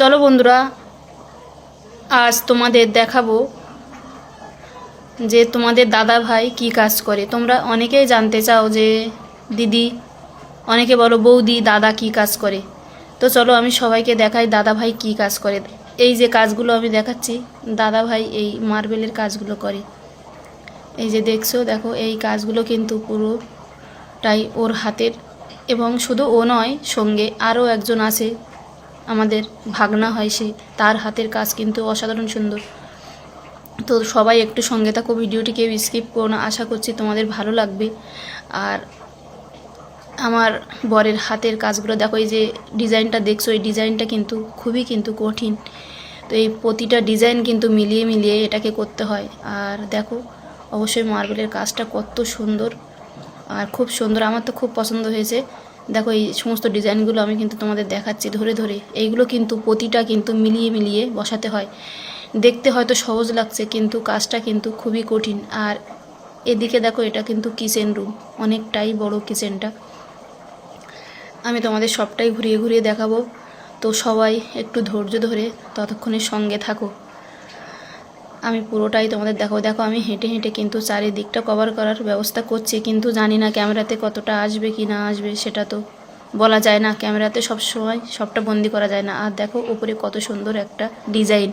চলো বন্ধুরা, আজ তোমাদের দেখাবো যে তোমাদের দাদা ভাই কি কাজ করে। তোমরা অনেকেই জানতে চাও যে, দিদি, অনেকে বলো বৌদি, দাদা কি কাজ করে। তো চলো আমি সবাইকে দেখাই দাদা ভাই কি কাজ করে। এই যে কাজগুলো আমি দেখাচ্ছি দাদা ভাই এই মার্বেলের কাজগুলো করে। এই যে দেখছ, দেখো, এই কাজগুলো কিন্তু পুরোটাই ওর হাতের এবং শুধু ও নয়, সঙ্গে আরও একজন আছে আমাদের ভাগনা হয় সে, তার হাতের কাজ কিন্তু অসাধারণ সুন্দর। তো সবাই একটু সঙ্গে থাকো, ভিডিওটি কেউ স্কিপ করো না, আশা করছি তোমাদের ভালো লাগবে। আর আমার বরের হাতের কাজগুলো দেখো, এই যে ডিজাইনটা দেখছ, এই ডিজাইনটা কিন্তু খুবই কিন্তু কঠিন। তো এই প্রতিটা ডিজাইন কিন্তু মিলিয়ে মিলিয়ে এটাকে করতে হয়। আর দেখো, অবশ্যই মার্বেলের কাজটা কত সুন্দর। আর খুব সুন্দর, আমার তো খুব পছন্দ হয়েছে। দেখো, এই সমস্ত ডিজাইনগুলো আমি কিন্তু তোমাদের দেখাচ্ছি ধরে ধরে। এইগুলো কিন্তু প্রতিটা কিন্তু মিলিয়ে মিলিয়ে বসাতে হয়। দেখতে হয়তো সহজ লাগছে, কিন্তু কাজটা কিন্তু খুবই কঠিন। আর এদিকে দেখো, এটা কিন্তু কিচেন রুম অনেকটাই বড় কিচেনটা আমি তোমাদের সবটাই ঘুরিয়ে ঘুরিয়ে দেখাবো। তো সবাই একটু ধৈর্য ধরে ততক্ষণে সঙ্গে থাকো। আমি পুরোটাই তোমাদের দেখো দেখো, আমি হেঁটে হেঁটে কিন্তু চারিদিকটা কভার করার ব্যবস্থা করছি, কিন্তু জানি না ক্যামেরাতে কতটা আসবে কি না আসবে, সেটা তো বলা যায় না। ক্যামেরাতে সব সময় সবটা বন্দি করা যায় না। আর দেখো, উপরে কত সুন্দর একটা ডিজাইন।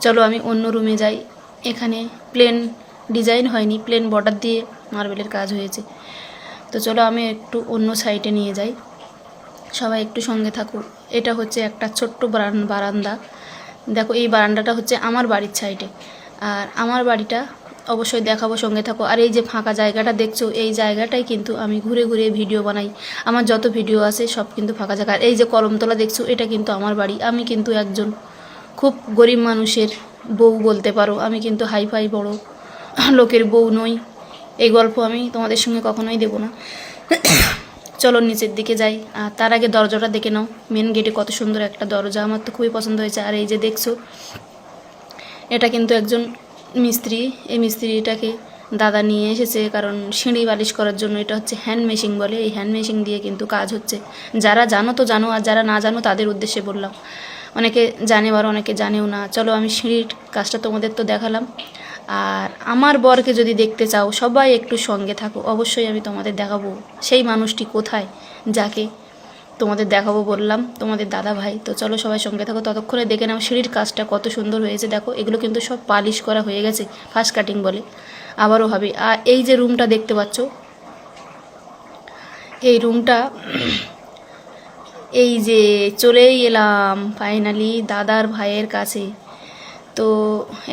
চলো, আমি অন্য রুমে যাই। এখানে প্লেন ডিজাইন হয়নি প্লেন বর্ডার দিয়ে মার্বেলের কাজ হয়েছে। তো চলো, আমি একটু অন্য সাইডে নিয়ে যাই। সবাই একটু সঙ্গে থাকুক। এটা হচ্ছে একটা ছোট্ট বারান- বারান্দা। দেখো, এই বারান্দাটা হচ্ছে আমার বাড়ির সাইডে। আর আমার বাড়িটা অবশ্যই দেখাবো, সঙ্গে থাকো। আর এই যে ফাঁকা জায়গাটা দেখছ, এই জায়গাটাই কিন্তু আমি ঘুরে ঘুরে ভিডিও বানাই। আমার যত ভিডিও আছে, সব কিন্তু ফাঁকা জায়গা। আর এই যে কলমতলা দেখছ, এটা কিন্তু আমার বাড়ি। আমি কিন্তু একজন খুব গরিব মানুষের বউ বলতে পারো। আমি কিন্তু হাই ফাই বড় লোকের বউ নই। এই গল্প আমি তোমাদের সঙ্গে কখনোই দেবো না। চলো নিচের দিকে যাই। আর তার আগে দরজাটা দেখে নাও। মেন গেটে কত সুন্দর একটা দরজা। আমার তো খুবই পছন্দ হয়েছে। আর এই যে দেখছ, এটা কিন্তু একজন মিস্ত্রি। এই মিস্ত্রিটাকে দাদা নিয়ে এসেছে কারণ সিঁড়ি বালিশ করার জন্য। এটা হচ্ছে হ্যান্ড মেশিন বলে। এই হ্যান্ড মেশিন দিয়ে কিন্তু কাজ হচ্ছে। যারা জানো তো জানো, আর যারা না জানো, তাদের উদ্দেশ্যে বললাম। অনেকে জানে বা অনেকে জানেও না। চলো আমি সিঁড়ির কাজটা তোমাদের তো দেখালাম। আর আমার বরকে যদি দেখতে চাও, সবাই একটু সঙ্গে থাকো। অবশ্যই আমি তোমাদের দেখাবো সেই মানুষটি কোথায়, যাকে তোমাদের দেখাবো বললাম, তোমাদের দাদা ভাই। তো চলো সবাই সঙ্গে থাকো। ততক্ষণে দেখে নাও সিঁড়ির কাজটা কত সুন্দর হয়েছে। দেখো, এগুলো কিন্তু সব পালিশ করা হয়ে গেছে ফার্স্ট কাটিং বলে। আবারও হবে। আর এই যে রুমটা দেখতে পাচ্ছ, এই রুমটা এই যে চলেই এলাম ফাইনালি দাদার ভাইয়ের কাছে। তো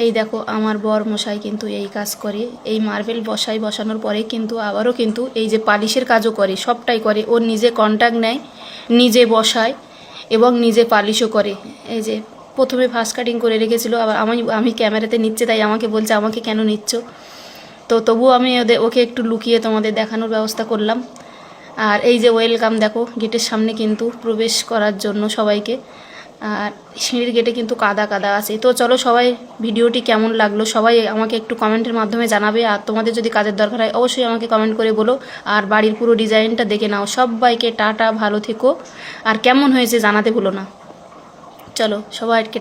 এই দেখো, আমার বর মশাই কিন্তু এই কাজ করে। এই মার্বেল বসাই বসানোর পরে কিন্তু আবারও কিন্তু এই যে পালিশের কাজও করে, সবটাই করে। ওর নিজে কন্ট্যাক্ট নেয়, নিজে বসায় এবং নিজে পালিশও করে। এই যে প্রথমে ফার্স্ট কাটিং করে রেখেছিল, আবার আমি আমি ক্যামেরাতে নিচ্ছে, তাই আমাকে বলছে, আমাকে কেন নিচ্ছ? তো তবুও আমি ওদের, ওকে একটু লুকিয়ে তোমাদের দেখানোর ব্যবস্থা করলাম। আর এই যে ওয়েলকাম দেখো, গেটের সামনে কিন্তু প্রবেশ করার জন্য সবাইকে। আর সিঁড়ির গেটে কিন্তু কাদা কাদা আছে। তো চলো সবাই ভিডিওটি কেমন লাগল? সবাই আমাকে একটু কমেন্টের মাধ্যমে জানাবে। আর তোমাদের যদি কাজের দরকার হয়, অবশ্যই আমাকে কমেন্ট করে বলো। আর বাড়ির পুরো ডিজাইনটা দেখে নাও। সবাইকে টাটা, ভালো থেকো। আর কেমন হয়েছে জানাতে ভুলো না। চলো সবাইকে